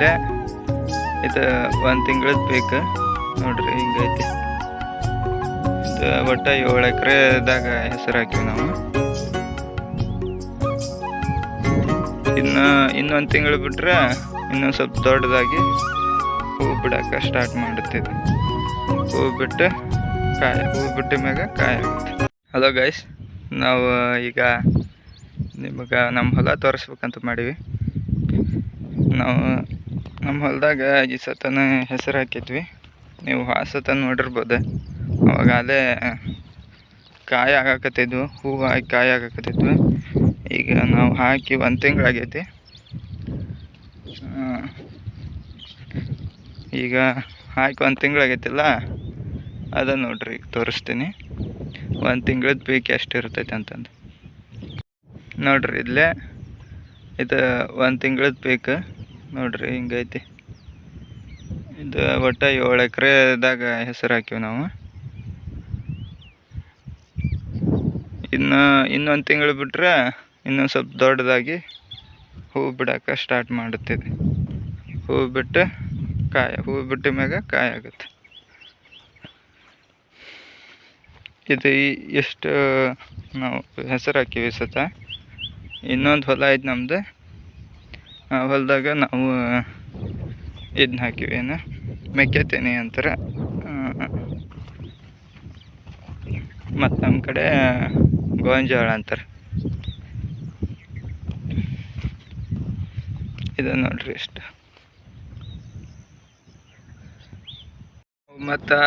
ಇಲ್ಲೇ ಇದು ಒಂದು ತಿಂಗಳದ್ದು ಬೇಕು. ನೋಡ್ರಿ ಹಿಂಗೈತಿ. ಇದು ಒಟ್ಟ ಏಳು ಎಕರೆದಾಗ ಹೆಸರು ಹಾಕಿವಿ ನಾವು. ಇನ್ನು ಇನ್ನೊಂದು ತಿಂಗಳು ಬಿಟ್ರೆ ಇನ್ನೊಂದು ಸ್ವಲ್ಪ ದೊಡ್ಡದಾಗಿ ಹೂವು ಬಿಡಕ್ಕೆ ಸ್ಟಾರ್ಟ್ ಮಾಡುತ್ತಿದೆ ಹೂವು ಬಿಟ್ಟು ಕಾಯಿ ಹೂವು ಬಿಟ್ಟ ಮ್ಯಾಗ ಕಾಯಿ ಹಲೋ ಗೈಸ್ ನಾವು ಈಗ ನಿಮಗೆ ನಮ್ಮ ಹೊಲ ತೋರಿಸ್ಬೇಕಂತ ಮಾಡೀವಿ. ನಾವು ನಮ್ಮ ಹೊಲದಾಗ ಈ ಸತನ ಹೆಸರು ಹಾಕಿದ್ವಿ. ನೀವು ಆ ಸತನ ನೋಡಿರ್ಬೋದು. ಅವಾಗ ಅಲ್ಲೇ ಕಾಯಿ ಆಗಾಕತ್ತಿದ್ವು ಹೂವು ಹಾಕಿ ಕಾಯಿ ಆಗಾಕತ್ತಿದ್ವು ಈಗ ನಾವು ಹಾಕಿ ಒಂದು ತಿಂಗಳಾಗೈತಿ. ಈಗ ಹಾಕಿ ಒಂದು ತಿಂಗಳಾಗೈತಿಲ್ಲ, ಅದ ನೋಡ್ರಿ ಈಗ ತೋರಿಸ್ತೀನಿ. ಒಂದು ತಿಂಗಳದ ಪೀಕ್ ಎಷ್ಟು ಇರ್ತೈತೆ ಅಂತಂದು. ನೋಡ್ರಿ ಇಲ್ಲೇ, ಇದು ಒಂದು ತಿಂಗಳದ ಬೇಕು ನೋಡ್ರಿ, ಹಿಂಗೈತಿ. ಇದು ಒಟ್ಟು ಏಳು ಎಕರೆದಾಗ ಹೆಸರು ಹಾಕಿವಿ ನಾವು. ಇನ್ನು, ಇನ್ನೊಂದು ತಿಂಗಳು ಬಿಟ್ಟರೆ ಇನ್ನೊಂದು ಸ್ವಲ್ಪ ದೊಡ್ಡದಾಗಿ ಹೂ ಬಿಡಕ್ಕೆ ಸ್ಟಾರ್ಟ್ ಮಾಡುತ್ತಿದೆ ಹೂ ಬಿಟ್ಟು ಕಾಯಿ ಹೂವು ಬಿಟ್ಟ ಮ್ಯಾಗ ಕಾಯಿ ಆಗುತ್ತೆ. ಇದು ಎಷ್ಟು, ನಾವು ಹೆಸರು ಹಾಕಿವಿ ಸತ. ಇನ್ನೊಂದು ಹೊಲ ಐತೆ ನಮ್ದು. ಆ ಹೊಲದಾಗ ನಾವು ಇದನ್ನ ಹಾಕಿವಿ, ಏನು? ಮೆಕ್ಕೆತೆನೆ ಅಂತಾರೆ. ಮತ್ತು ನಮ್ಮ ಕಡೆ, ಗೋಂಜಾಳ ಅಂತಾರೆ. ಇದು ನೋಡ್ರಿ ಇಷ್ಟ. ಮತ್ತು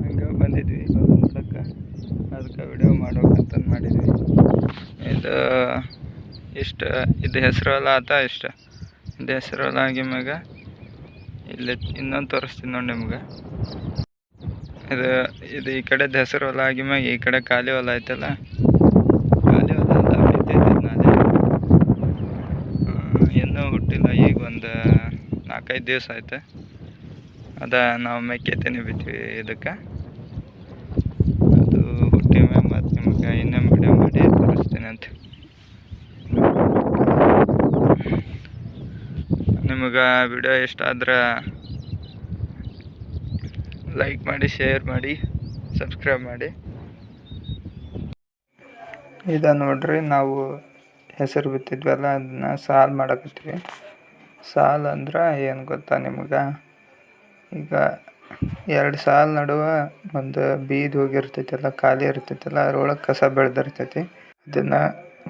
ಹಂಗೆ ಬಂದಿದ್ವಿ ಹೊಲ ನೋಡಕ್ಕೆ ಅದಕ್ಕೆ ವಿಡಿಯೋ ಮಾಡ್ಬೇಕಂತಂದು ಮಾಡಿದ್ವಿ ಇದು ಇಷ್ಟು, ಇದು ಹೆಸರು ಎಲ್ಲ ಆತ ಇಷ್ಟು. ಇದು ಹೆಸರು ಎಲ್ಲ ಆಗಿ ಮ್ಯಾಗ ಇಲ್ಲಿ, ಇನ್ನೊಂದು ತೋರಿಸ್ತೀನಿ ನೋಡಿ ನಿಮ್ಗೆ. ಇದು ಇದು ಈ ಕಡೆದು ಹೆಸರು ಹೊಲ ಆಗಿ ಮ್ಯಾಗ ಈ ಕಡೆ ಖಾಲಿ ಹೊಲ ಐತಲ್ಲ. ಖಾಲಿ ಹೊಲ ಅಂತ ಬಿದ್ದೈತಿ ನಾಳೆ. ಇನ್ನೂ ಹುಟ್ಟಿಲ್ಲ, ಈಗ ಒಂದು ನಾಲ್ಕೈದು ದಿವಸ ಆಯ್ತು. ಅದ, ನಾವು ಮೆಕ್ಕೆತೇನೆ ಬಿತ್ತೀವಿ ಇದಕ್ಕೆ ಅದು ಹುಟ್ಟಿ ಮ್ಯಾಗ ಮತ್ತು ನಿಮ್ಗೆ ಇನ್ನೊಮ್ಮೆ ವಿಡಿಯೋ ಮಾಡಿ ತೋರಿಸ್ತೀನಿ ಅಂತ ನಿಮಗೆ ವಿಡಿಯೋ ಇಷ್ಟ ಆದ್ರೆ ಲೈಕ್ ಮಾಡಿ ಶೇರ್ ಮಾಡಿ ಸಬ್ಸ್ಕ್ರೈಬ್ ಮಾಡಿ. ಇದ ನೋಡ್ರಿ ನಾವು ಹೆಸರು ಬಿತ್ತಿದ್ವಲ್ಲ ಅದನ್ನ ಸಾಲು ಮಾಡಕತ್ತೀವಿ. ಸಾಲು ಅಂದ್ರೆ ಏನು ಗೊತ್ತಾ ನಿಮ್ಗೆ? ಈಗ ಎರಡು ಸಾಲು ನಡುವೆ ಒಂದು ಬೀದ್ ಹೋಗಿರ್ತೈತಲ್ಲ, ಖಾಲಿ ಇರ್ತೈತಲ್ಲ, ಅದ್ರೊಳಗೆ ಕಸ ಬೆಳೆದಿರ್ತೈತಿ. ಅದನ್ನು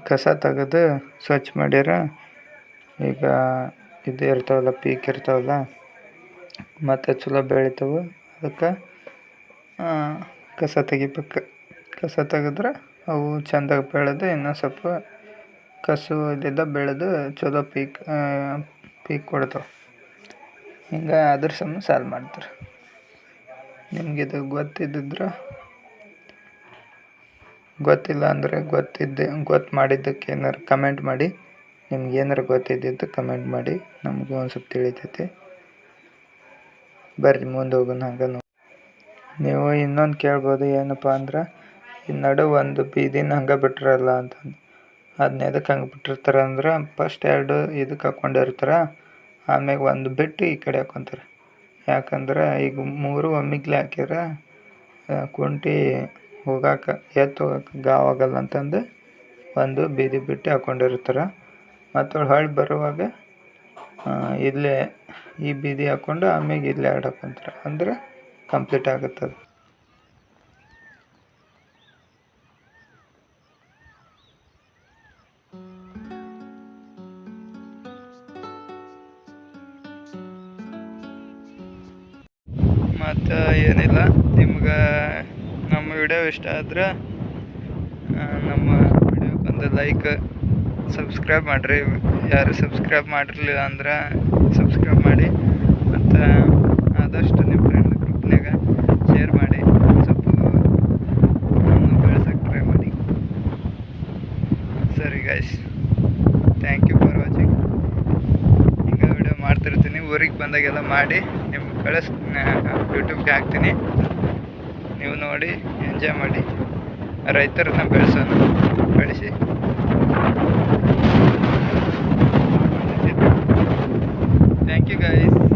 ಕಸ ತೆಗೆದು ಸ್ವಚ್ಛ ಮಾಡ್ಯಾರ. ಈಗ ಇದು ಇರ್ತಾವಲ್ಲ ಪೀಕ್ ಇರ್ತಾವಲ್ಲ, ಮತ್ತು ಚಲೋ ಬೆಳಿತಾವೆ. ಅದಕ್ಕೆ ಕಸ ತೆಗಿಬೇಕು. ಕಸ ತೆಗೆದ್ರೆ ಅವು ಚೆಂದಾಗಿ ಬೆಳೆದು ಇನ್ನೂ ಸ್ವಲ್ಪ ಕಸು ಇದ್ದಿದ್ದ ಬೆಳೆದು ಚಲೋ ಪೀಕ್ ಪೀಕ್ ಕೊಡ್ತಾವೆ. ಹಿಂಗೆ ಅದ್ರ ಸಮ ಸಾಲ್ ಮಾಡ್ತಾರೆ. ಇದು ಗೊತ್ತಿದ್ದಿದ್ರೆ? ಗೊತ್ತಿಲ್ಲ ಅಂದರೆ ಗೊತ್ತಿದ್ದೆ, ಗೊತ್ತು ಮಾಡಿದ್ದಕ್ಕೆ ಏನಾರು ಕಮೆಂಟ್ ಮಾಡಿ. ನಿಮ್ಗೆ ಏನಾರು ಗೊತ್ತಿದ್ದಿದ್ದು ಕಮೆಂಟ್ ಮಾಡಿ, ನಮಗೂ ಒಂದು ಸ್ವಲ್ಪ ತಿಳಿತೈತಿ. ಬರ್ರಿ ಮುಂದೆ ಹೋಗೋಣ ಹಂಗೆ ನಾವು ಇನ್ನೊಂದು ಕೇಳ್ಬೋದು ಏನಪ್ಪ ಅಂದ್ರೆ, ಈ ನಡು ಒಂದು ಬೀದಿನ ಹಂಗೆ ಬಿಟ್ಟಿರಲ್ಲ ಅಂತಂದು ಅದನ್ನ ಎದಕ್ಕೆ ಹಂಗೆ ಬಿಟ್ಟಿರ್ತಾರೆ ಅಂದ್ರೆ ಫಸ್ಟ್ ಎರಡು ಇದಕ್ಕೆ ಹಾಕ್ಕೊಂಡಿರ್ತಾರೆ ಆಮ್ಯಾಗ ಒಂದು ಬಿಟ್ಟು ಈ ಕಡೆ ಹಾಕ್ಕೊಂತಾರೆ ಯಾಕಂದ್ರೆ ಈಗ ಮೂರು ಒಮ್ಮಿಗ್ಲೆ ಹಾಕಿದ್ರೆ ಕುಂಟಿ ಹೋಗಾಕ, ಎತ್ತು ಹೋಗಾಕ ಗಾವಾಗಲ್ಲ ಅಂತಂದು ಒಂದು ಬೀದಿ ಬಿಟ್ಟು ಹಾಕ್ಕೊಂಡಿರ್ತಾರೆ ಮತ್ತು ಹೊಳ್ಳಿ ಬರುವಾಗ ಇಲ್ಲೇ ಈ ಬೀದಿ ಹಾಕ್ಕೊಂಡು ಆಮ್ಯಾಗ ಇಲ್ಲೇ ಹಾಕ್ಕೊಂತಾರೆ ಅಂದ್ರೆ ಕಂಪ್ಲೀಟ್ ಆಗುತ್ತದೆ. ಮತ್ತು ಏನಿಲ್ಲ, ನಿಮ್ಗೆ ನಮ್ಮ ವಿಡಿಯೋ ಇಷ್ಟ ಆದ್ರೆ ನಮ್ಮ ವಿಡಿಯೋಕ್ಕೊಂದು ಲೈಕ್ ಸಬ್ಸ್ಕ್ರೈಬ್ ಮಾಡಿರಿ. ಯಾರು ಸಬ್ಸ್ಕ್ರೈಬ್ ಮಾಡಿರಲಿಲ್ಲ ಅಂದ್ರೆ ಸಬ್ಸ್ಕ್ರೈಬ್ ಮಾಡಿ ಮತ್ತು ಆದಷ್ಟು ನಿಮ್ಮ ಫ್ರೆಂಡ್ ಗ್ರೂಪ್ನಾಗ ಶೇರ್ ಮಾಡಿ. ಸ್ವಲ್ಪ ಬೆಳ್ಸಕ್ಕೆ ಟ್ರೈ ಮಾಡಿ. ಸರಿ guys thank you for watching ಈಗ ವಿಡಿಯೋ ಮಾಡ್ತಿರ್ತೀನಿ. ಊರಿಗೆ ಬಂದಾಗೆಲ್ಲ ಮಾಡಿ. ನಿಮ್ಗೆ ಕಳಿಸ್ತೀನಿ ಯೂಟ್ಯೂಬ್ಗೆ ಹಾಕ್ತೀನಿ. ನೀವು ನೋಡಿ ಎಂಜಾಯ್ ಮಾಡಿ. ರೈತರನ್ನ ಬೆಳೆಸೋಣ ಬೆಳೆಸಿ. Thank you guys